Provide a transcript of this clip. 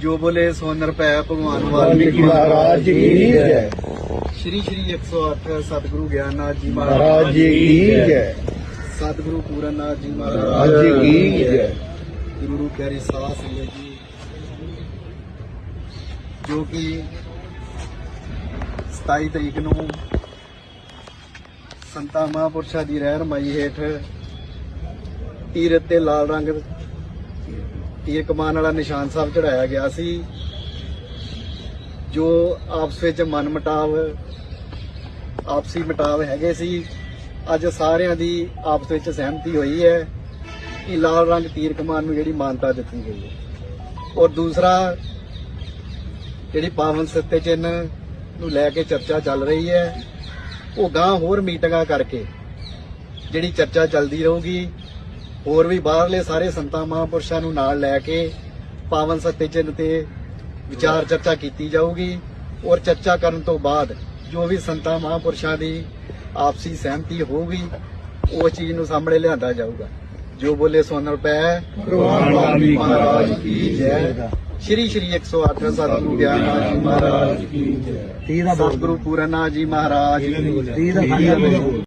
ਜੋ ਬੋਲੇ ਸੋਨਰ ਪੈ ਭਗਵਾਨ ਵਾਲਮੀਕੀ ਮਹਾਰਾਜ ਕੀ ਜੈ। ਸ਼੍ਰੀ ਸ਼੍ਰੀ 108 ਸਤਿਗੁਰੂ ਗਿਆਨਨਾਥ ਜੀ ਮਹਾਰਾਜ ਜੀ ਕੀ ਜੈ। ਸਤਿਗੁਰੂ ਪੂਰਨਨਾਥ ਜੀ ਮਹਾਰਾਜ ਜੀ ਕੀ ਜੈ ਗੁਰੂ ਪਿਆਰੀ ਸਾਧ ਸੰਗਤ ਜੀ ਜੋ ਕਿ 27 ਤਰੀਕ ਨੂੰ ਸੰਤਾ ਮਹਾਂਪੁਰਸ਼ਾਂ ਦੀ ਰਹਿਨਮਾਈ ਹੇਠ ਤੀਰ ਤੇ ਲਾਲ ਰੰਗ ਤੀਰ ਕਮਾਨ ਵਾਲਾ ਨਿਸ਼ਾਨ ਸਾਹਿਬ ਚੜਾਇਆ ਗਿਆ ਸੀ। ਜੋ ਆਪਸ ਵਿੱਚ ਮਨ ਮਟਾਵ ਆਪਸੀ ਮਟਾਵ ਹੈਗੇ ਸੀ। ਅੱਜ ਸਾਰਿਆਂ ਦੀ ਆਪਸ ਵਿੱਚ ਸਹਿਮਤੀ ਹੋਈ ਹੈ ਕਿ ਲਾਲ ਰੰਗ ਤੀਰ ਕਮਾਨ ਨੂੰ ਜਿਹੜੀ ਮਾਨਤਾ ਦਿੱਤੀ ਗਈ ਹੈ। ਔਰ ਦੂਸਰਾ, ਜਿਹੜੀ ਪਾਵਨ ਸੱਤੇ ਚਿੰਨ੍ਹ ਨੂੰ ਲੈ ਕੇ ਚਰਚਾ ਚੱਲ ਰਹੀ ਹੈ, ਉਹ ਗਾਂ ਹੋਰ ਮੀਟਿੰਗਾਂ ਕਰਕੇ ਜਿਹੜੀ ਚਰਚਾ ਚੱਲਦੀ ਰਹੂਗੀ ਹੋਰ ਵੀ ਬਾਹਰਲੇ ਸਾਰੇ ਸੰਤਾਂ ਮਹਾਂਪੁਰਸ਼ਾਂ ਨੂੰ ਨਾਲ ਲੈ ਕੇ ਪਾਵਨ ਸੱਤੇ ਚਿੰਨ੍ਹ ਤੇ ਵਿਚਾਰ ਚਰਚਾ ਕੀਤੀ ਜਾਊਗੀ ਔਰ ਚਰਚਾ ਕਰਨ ਤੋਂ ਬਾਅਦ ਜੋ ਵੀ ਸੰਤਾਂ ਮਹਾਂਪੁਰਸ਼ਾਂ ਦੀ ਆਪਸੀ ਸਹਿਮਤੀ ਹੋਊਗੀ ਉਹ ਚੀਜ਼ ਨੂੰ ਸਾਹਮਣੇ ਲਿਆਂਦਾ ਜਾਊਗਾ। ਜੋ ਬੋਲੇ ਸੋਨਰ ਪੈ ਭਗਵਾਨ ਵਾਲਮੀਕੀ ਮਹਾਰਾਜ ਕੀ ਜੈ। ਸ਼੍ਰੀ ਸ਼੍ਰੀ 108 ਸਤਿਗੁਰੂ ਗਿਆਨਨਾਥ ਜੀ ਮਹਾਰਾਜ ਕੀ ਜੈ। ਸਤਿਗੁਰੂ ਪੂਰਨਾ ਜੀ ਮਹਾਰਾਜ ਦਾ ਬੋਲੋ।